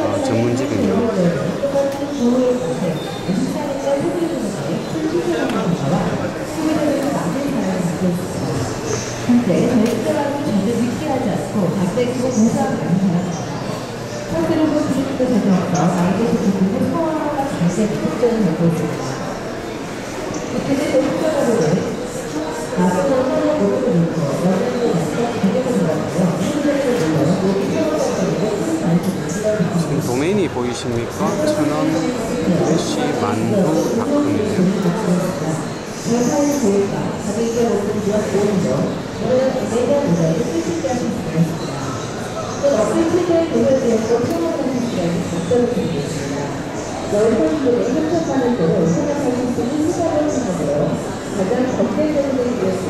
어, 전문집입니다. 소화가 자세히 특별히 하고 있습니다. 이렇게 또특 생활하는 시간이 각도를 드리겠습니다. 여성들의 협력하는 대로 생각하실 수 있는 시간을 생각으로 가장 전체적인 이것을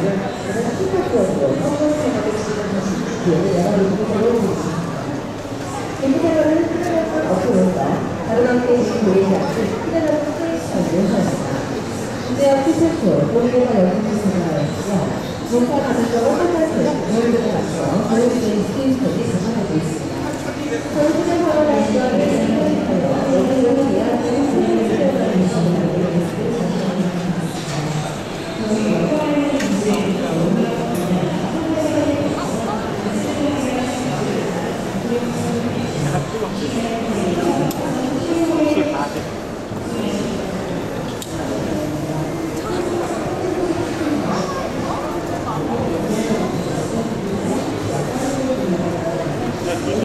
가장 시각적으로 진행하시는 기회를 여러분께 드려드립니다. 개인생활을 필요할 건 함께 보이지 않고 필요한 스테이션을 하였습니다. 국대학 피셜쇼 본인과 연습을 생각하였고요. 문과 가족과 한가지 모임을 갖춰 교육적인 스테이션이 전환하고